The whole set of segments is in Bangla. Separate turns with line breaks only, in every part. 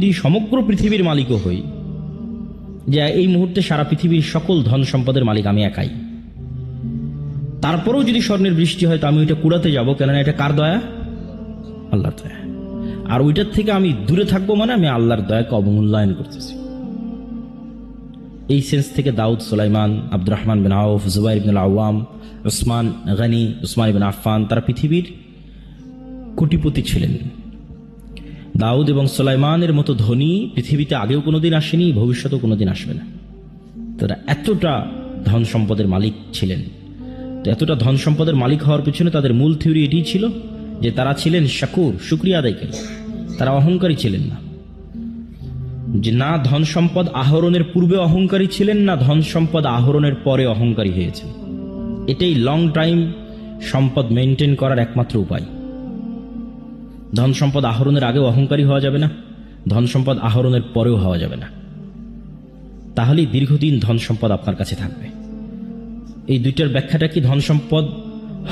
যদি সমগ্র পৃথিবীর মালিকও হই, যে এই মুহূর্তে সারা পৃথিবীর সকল ধন সম্পদের মালিক আমি একাই। তারপরেও যদি স্বর্ণের বৃষ্টি হয়, তো আমি ওইটা কুড়াতে যাব, কেননা এটা কার দয়া? আল্লাহর দয়া। আর ওইটার থেকে আমি দূরে থাকব মানে আমি আল্লাহর দয়াকে অবমূল্যায়ন করতেছি। এই সেন্স থেকে দাউদ, সুলাইমান, আব্দুর রহমান বিন আউফ, জুবাইর বিন আওয়াম ওসমান গানি, উসমান বিন আফফান, তারা পৃথিবীর কোটিপতি ছিলেন। দাউদ এবং সুলাইমানের মতো ধনী পৃথিবীতে আগেও কোনোদিন আসেনি, ভবিষ্যতেও কোনোদিন আসবে না। তারা এতটা ধন সম্পদের মালিক ছিলেন। তো এতটা ধন সম্পদের মালিক হওয়ার পিছনে তাদের মূল থিওরি এটি ছিল যে তারা ছিলেন শাকুর, শুক্রিয়া আদায়কারী তারা অহংকারী ছিলেন না। যে না ধন সম্পদ আহরণের পূর্বে অহংকারী ছিলেন, না ধন সম্পদ আহরণের পরে অহংকারী হয়েছে এটাই লং টাইম সম্পদ মেনটেন করার একমাত্র উপায়। ধন সম্পদ আহরণের আগেও অহংকারী হওয়া যাবে না ধন সম্পদ আহরণের পরেও হওয়া যাবে না। তাহলেই দীর্ঘদিন ধন সম্পদ আপনার কাছে থাকবে। এই দুইটার ব্যাখ্যাটা কি ধন সম্পদ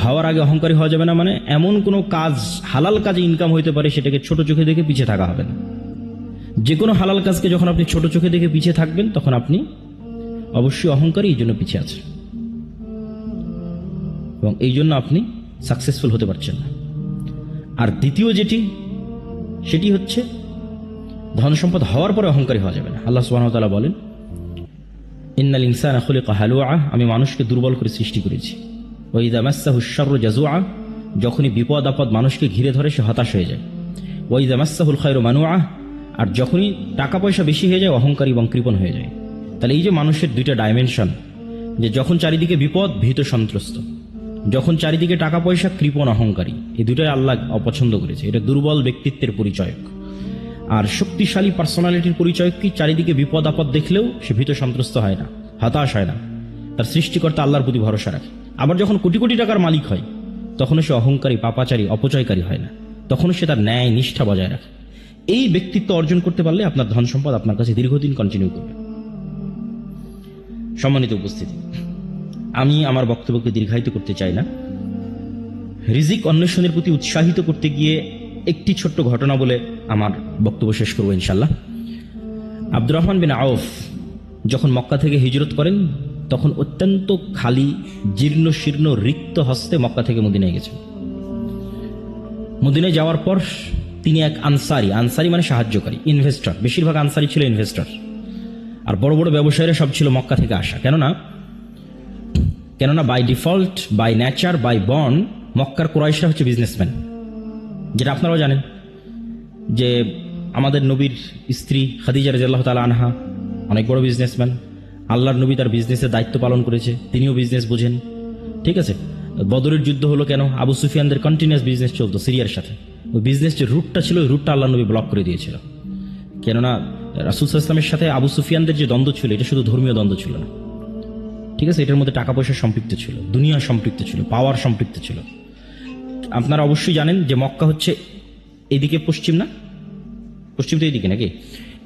হওয়ার আগে অহংকারী হওয়া যাবে না মানে এমন কোনো কাজ, হালাল কাজে ইনকাম হইতে পারে সেটাকে ছোট চোখে দেখে পিছিয়ে থাকা হবে না। যে কোনো হালাল কাজকে যখন আপনি ছোট চোখে দেখে পিছিয়ে থাকবেন, তখন আপনি অবশ্যই অহংকারী এই জন্য পিছিয়ে আছেন। এবং এই জন্য আপনি সাকসেসফুল হতে পারছেন না। আর দ্বিতীয় যেটি, সেটি হচ্ছে ধন সম্পদ হওয়ার পরে অহংকারী হওয়া যাবে না। আল্লাহ সুবাহতালা বলেন, ইন্নাল ইনসান আখলে কাহালুয়া আমি মানুষকে দুর্বল করে সৃষ্টি করেছি। ওইদা মাসা হুসার জাজুয়া যখনই বিপদ আপদ মানুষকে ঘিরে ধরে সে হতাশ হয়ে যায়। ওইদা মাসাহুল খায়র মানুয়া আর যখনই টাকা পয়সা বেশি হয়ে যায়, অহংকারী এবং কৃপণ হয়ে যায়। তাহলে এই যে মানুষের দুইটা ডাইমেনশন যে যখন চারিদিকে বিপদ, ভীত সন্ত্রস্ত। যখন চারিদিকে টাকা পয়সা কৃপণ, অহংকারী, এই দুটাই আল্লাহ অপছন্দ করেছে। এটা দুর্বল ব্যক্তিত্বের পরিচয়ক। আর শক্তিশালী পার্সোনালিটির পরিচয় কি চারিদিকে বিপদ, আপদ দেখলেও সে ভীত, সন্ত্রস্ত হয় না, হতাশ হয় না? তার সৃষ্টিকর্তা আল্লাহর প্রতি ভরসা রাখে। আবার যখন কোটি কোটি টাকার মালিক হয়, তখনও সে অহংকারী, পাপাচারী, অপচয়কারী হয় না। তখনও সে তার ন্যায়, নিষ্ঠা বজায় রাখে। এই ব্যক্তিত্ব অর্জন করতে পারলে আপনার ধন সম্পদ আপনার কাছে দীর্ঘদিন কন্টিনিউ করবে। সম্মানিত উপস্থিতি। আমি আমার বক্তব্যকে দীর্ঘায়িত করতে চাই না। রিজিক অন্বেষণের প্রতি উৎসাহিত করতে গিয়ে একটি ছোট্ট ঘটনা বলে আমার বক্তব্য শেষ করব ইনশাল্লাহ আব্দুর রহমান বিন আউফ যখন মক্কা থেকে হিজরত করেন, তখন অত্যন্ত খালি, জীর্ণ, শীর্ণ, রিক্ত হস্তে মক্কা থেকে মদিনায় গেছেন। মদিনায় যাওয়ার পর তিনি এক আনসারি আনসারি মানে সাহায্যকারী ইনভেস্টর বেশিরভাগ আনসারি ছিল ইনভেস্টর আর বড় বড় ব্যবসায়ীরা সব ছিল মক্কা থেকে আসা। কেননা কেননা by default by nature by born মক্কার কোরাইশরা হচ্ছে বিজনেসম্যান যেটা আপনারাও জানেন যে আমাদের নবীর স্ত্রী খাদিজা রাজিয়াল্লাহ তালা আনহা অনেক বড় বিজনেসম্যান আল্লাহর নবী তার বিজনেসের দায়িত্ব পালন করেছে, তিনিও বিজনেস বোঝেন। ঠিক আছে? বদরের যুদ্ধ হলো কেন? আবু সুফিয়ানদের কন্টিনিউয়াস বিজনেস চলতো সিরিয়ার সাথে। ওই বিজনেস যে রুটটা ছিল, ওই রুটটা আল্লাহ নবী ব্লক করে দিয়েছিল। কেননা রাসুল ইসলামের সাথে আবু সুফিয়ানদের যে দ্বন্দ্ব ছিল, এটা শুধু ধর্মীয় দ্বন্দ্ব ছিল না। ঠিক আছে? এটার মধ্যে টাকা পয়সা সম্পৃক্ত ছিল, দুনিয়া সম্পৃক্ত ছিল পাওয়ার সম্পৃক্ত ছিল। আপনারা অবশ্যই জানেন যে মক্কা হচ্ছে এদিকে পশ্চিম না? পশ্চিম তো এইদিকে নাকি?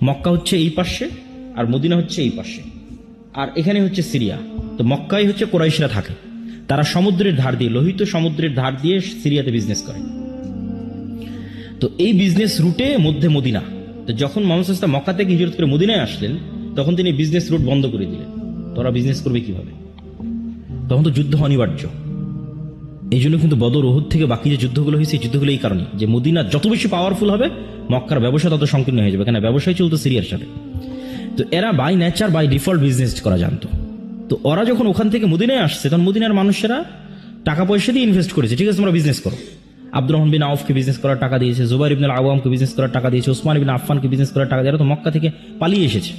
মক্কা হচ্ছে এই পাশে আর মদিনা হচ্ছে এই পাশে। আর এখানে হচ্ছে সিরিয়া। তো মক্কাই হচ্ছে কোরাইশরা থাকে। তারা সমুদ্রের ধার দিয়ে, লোহিত সমুদ্রের ধার দিয়ে সিরিয়াতে বিজনেস করে। তো এই বিজনেস রুটে মধ্যে মদিনা। তো যখন ইসলাম মক্কা থেকে হিজরত করে মদিনায় আসলেন, তখন তিনি বিজনেস রুট বন্ধ করে দিলেন। তোরা বিজনেস করবে কীভাবে? তখন তো যুদ্ধ অনিবার্য। এই জন্য কিন্তু বদর ওহুদ থেকে বাকি যে যুদ্ধগুলো হয়েছে, এই যুদ্ধগুলো এই কারণে যে মদিনা যত বেশি পাওয়ারফুল হবে, মক্কার ব্যবসা তত সংকীর্ণ হয়ে যাবে। কেন? ব্যবসায় চলতো সিরিয়ার সাথে। তো এরা by nature by default business করা জানতো। তো ওরা যখন ওখান থেকে মদিনায় আসছে, তখন মদিনার মানুষেরা টাকা পয়সা দিয়ে ইনভেস্ট করেছে। ঠিক আছে, তোমরা বিজনেস করো। আব্দুর রহমান বিন আউফকে বিজনেস করার টাকা দিয়েছে, জুবাইর ইবিন আওয়ামকে বিজনেস করার টাকা দিয়েছে, ওসমান ইবিন আফফানকে বিজনেস করার টাকা দিয়ে তো মক্কা থেকে পালিয়ে এসেছে।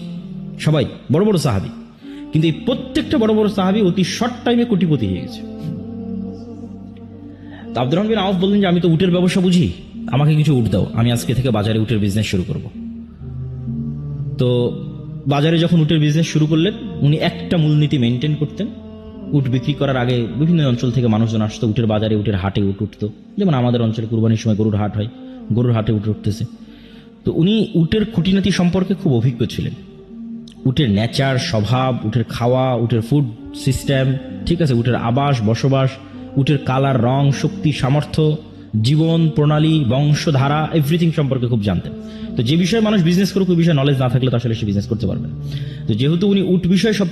সবাই, বড় বড় সাহাবি। কিন্তু এই প্রত্যেকটা বড় বড় সাহাবি অতি শর্ট টাইমে কোটিপতি হয়ে গেছে। আব্দুর রহমান আউফ বললেন যে, আমি তো উটের ব্যবসা বুঝি, আমাকে কিছু উট দাও, আমি আজকে থেকে বাজারে উটের বিজনেস শুরু করব। তো বাজারে যখন উটের বিজনেস শুরু করলেন, উনি একটা মূলনীতি মেনটেন করতেন। উট বিক্রি করার আগে বিভিন্ন অঞ্চল থেকে মানুষজন আসতো, উটের বাজারে উটের হাটে উট উঠতো। যেমন আমাদের অঞ্চলে কুরবানির সময় গরুর হাট হয়, গরুর হাটে উট উঠতেছে। তো উনি উটের খুঁটিনাটি সম্পর্কে খুব অভিজ্ঞ ছিলেন। উটের নেচার, স্বভাব, উটের খাওয়া, উটের ফুড সিস্টেম ঠিক আছে, উটের আবাস, বসবাস, উটের কালার, রং, শক্তি, সামর্থ্য, জীবন, প্রণালী, বংশধারা এভরিথিং সম্পর্কে খুব জানতেন। তো যে বিষয়ে মানুষ বিজনেস করুক, ওই বিষয়ে নলেজ না থাকলে তো আসলে সে বিজনেস করতে পারবে তো যেহেতু উনি উট বিষয়ে সব